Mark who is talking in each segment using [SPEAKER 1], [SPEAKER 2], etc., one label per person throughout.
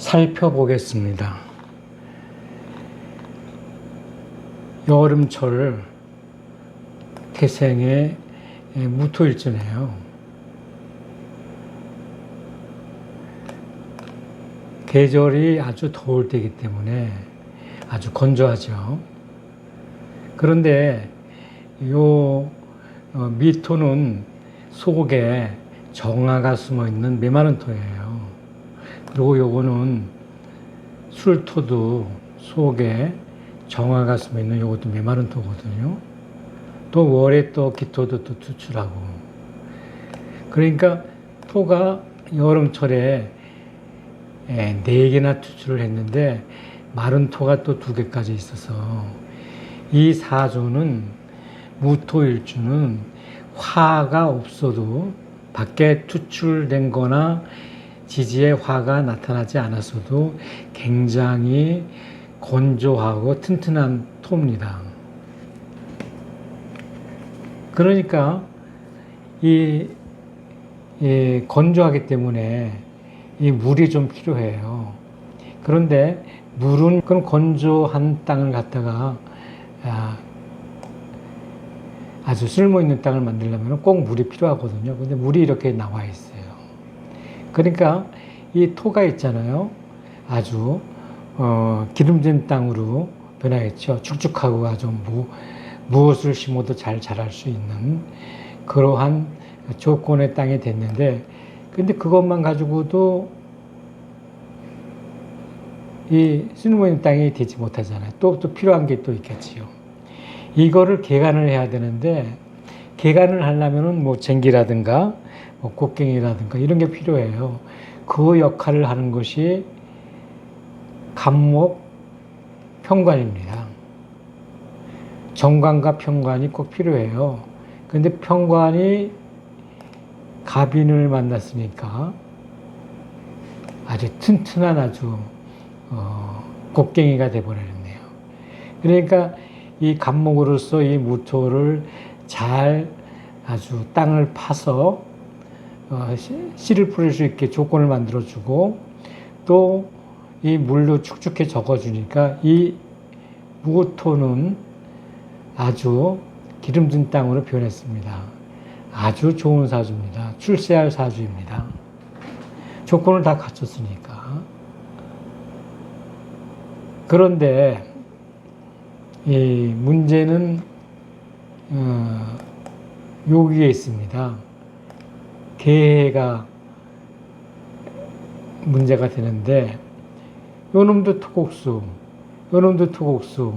[SPEAKER 1] 살펴보겠습니다. 여름철 태생의 무토일주네요. 계절이 아주 더울 때이기 때문에 아주 건조하죠. 그런데 요 어, 미토는 속에 정화가 숨어 있는 메마른 토예요. 그리고 요거는 술토도 속에 정화가 숨어 있는 요것도 메마른 토거든요. 또 월에 또 기토도 또 투출하고. 그러니까 토가 여름철에 예, 네 개나 투출을 했는데 마른 토가 또 두 개까지 있어서 이 사주는 무토일주는 화가 없어도 밖에 투출된 거나 지지에 화가 나타나지 않았어도 굉장히 건조하고 튼튼한 토입니다. 그러니까 이, 이 건조하기 때문에 이 물이 좀 필요해요. 그런데 물은 그럼 건조한 땅을 갖다가 아, 아주 쓸모 있는 땅을 만들려면 꼭 물이 필요하거든요. 근데 물이 이렇게 나와 있어요. 그러니까 이 토가 있잖아요. 아주 어, 기름진 땅으로 변하겠죠. 축축하고 아주 무, 무엇을 심어도 잘 자랄 수 있는 그러한 조건의 땅이 됐는데 근데 그것만 가지고도 이 있는 땅이 되지 못하잖아요. 또, 또 필요한 게 또 있겠지요. 이거를 개간을 해야 되는데 개간을 하려면은 뭐 쟁기라든가 뭐 곡괭이라든가 이런 게 필요해요. 그 역할을 하는 것이 감목 평관입니다. 정관과 평관이 꼭 필요해요. 근데 평관이 갑인을 만났으니까 아주 튼튼한 아주 어, 곡괭이가 돼버렸네요. 그러니까 이 간목으로서 이 무토를 잘 아주 땅을 파서 어, 씨를 뿌릴 수 있게 조건을 만들어주고 또 이 물로 축축해 적어주니까 이 무토는 아주 기름진 땅으로 변했습니다. 아주 좋은 사주입니다. 출세할 사주입니다. 조건을 다 갖췄으니까. 그런데 이 문제는 어, 여기에 있습니다. 개가 문제가 되는데 요놈도 토곡수, 요놈도 토곡수,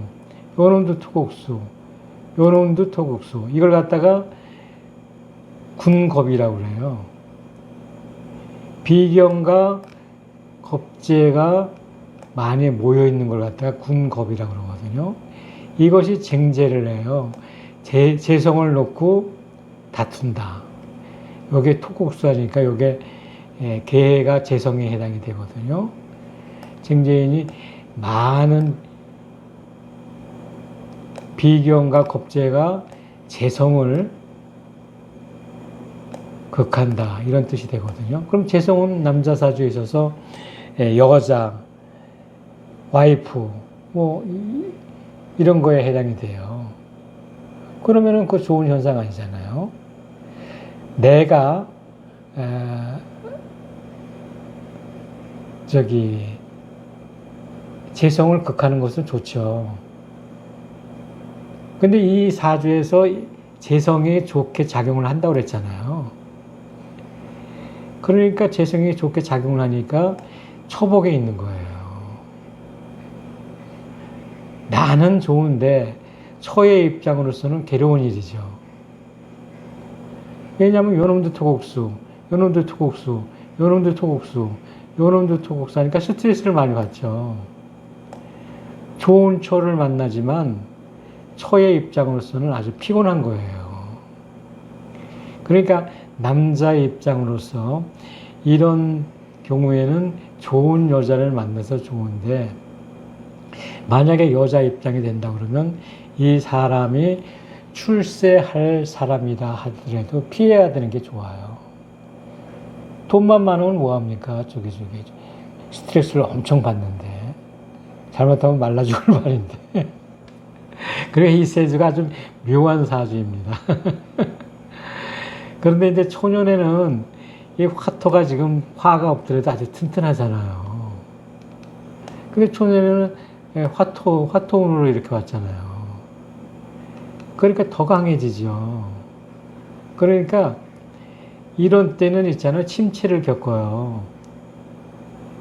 [SPEAKER 1] 요놈도 토곡수, 요놈도 토곡수 이걸 갖다가 군겁이라고 그래요. 비경과 겁재가 많이 모여 있는 걸 갖다가 군겁이라고 그러거든요. 이것이 쟁제를 해요. 재, 재성을 놓고 다툰다. 토국수하니까 요게 예, 개가 재성에 해당이 되거든요. 쟁제인이 많은 비경과 겁재가 재성을 극한다 이런 뜻이 되거든요. 그럼 재성은 남자 사주에 있어서 예, 여자, 와이프 뭐 이런 거에 해당이 돼요. 그러면은 그 좋은 현상 아니잖아요. 내가 에, 저기 재성을 극하는 것은 좋죠. 근데 이 사주에서 재성이 좋게 작용을 한다고 그랬잖아요. 그러니까 재성이 좋게 작용을 하니까 초복에 있는 거예요. 나는 좋은데 처의 입장으로서는 괴로운 일이죠. 왜냐하면 요놈도 토곡수, 요놈도 토곡수, 요놈도 토곡수, 요놈도 토곡수 하니까 스트레스를 많이 받죠. 좋은 초를 만나지만 처의 입장으로서는 아주 피곤한 거예요. 그러니까 남자의 입장으로서 이런 경우에는 좋은 여자를 만나서 좋은데 만약에 여자 입장이 된다 그러면 이 사람이 출세할 사람이라 하더라도 피해야 되는 게 좋아요. 돈만 많으면 뭐합니까? 저기 저기 스트레스를 엄청 받는데 잘못하면 말라 죽을 말인데 그래 이 세주가 아주 묘한 사주입니다. 그런데 이제 초년에는 이 화토가 지금 화가 없더라도 아주 튼튼하잖아요. 근데 초년에는 예, 화토, 화토운으로 이렇게 왔잖아요. 그러니까 더 강해지죠. 그러니까 이런 때는 있잖아요. 침체를 겪어요.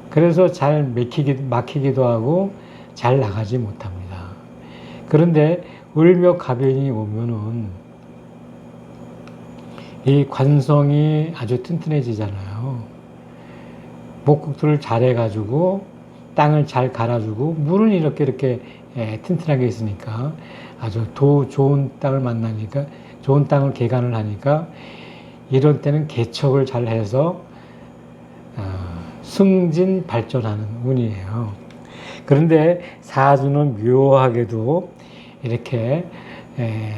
[SPEAKER 1] 그래서 잘 막히기, 막히기도 하고 잘 나가지 못합니다. 그런데 을묘 가변이 오면은 이 관성이 아주 튼튼해지잖아요. 목국들을 잘 해가지고 땅을 잘 갈아주고 물은 이렇게 이렇게 예, 튼튼하게 있으니까 아주 도 좋은 땅을 만나니까 좋은 땅을 개간을 하니까 이런 때는 개척을 잘 해서 어, 승진 발전하는 운이에요. 그런데 사주는 묘하게도 이렇게 에,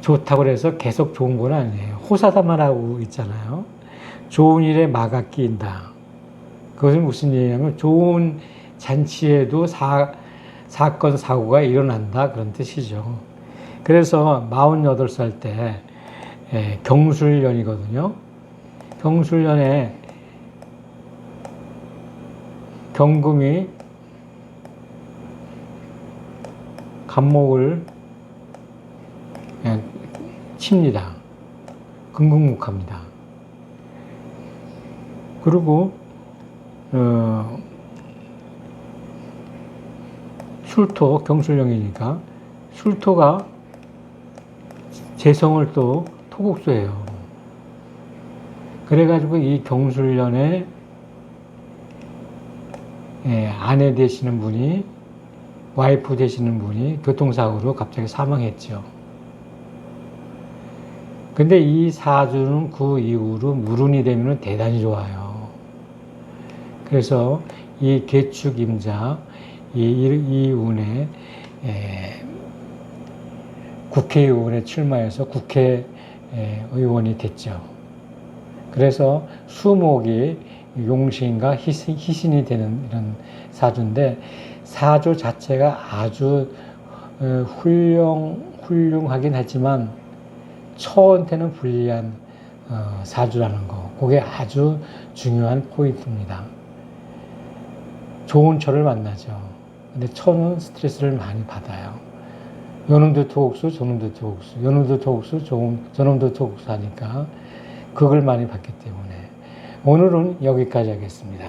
[SPEAKER 1] 좋다고 해서 계속 좋은 건 아니에요. 호사다만 하고 있잖아요. 좋은 일에 마가 끼인다. 그것은 무슨 얘기냐면 좋은 잔치에도 사, 사건, 사고가 일어난다. 그런 뜻이죠. 그래서 48살 때 예, 경술년이거든요. 경술년에 경금이 간목을 예, 칩니다. 금국목합니다. 그리고 어, 술토 경술령이니까 술토가 재성을 또 토국수예요. 그래가지고 이 경술년에 예, 아내 되시는 분이 와이프 되시는 분이 교통사고로 갑자기 사망했죠. 근데 이 사주는 그 이후로 물운이 되면 대단히 좋아요. 그래서 이 개축 임자, 이, 이 운에 에, 국회의원에 출마해서 국회의원이 됐죠. 그래서 수목이 용신과 희신, 희신이 되는 이런 사주인데 사주 자체가 아주 어, 훌륭, 훌륭하긴 하지만 처한테는 불리한 어, 사주라는 거. 그게 아주 중요한 포인트입니다. 좋은 처를 만나죠. 근데 처는 스트레스를 많이 받아요. 요놈도 토옥수, 저놈도 토옥수, 요놈도 토옥수, 저놈도 토옥수 하니까 그걸 많이 받기 때문에 오늘은 여기까지 하겠습니다.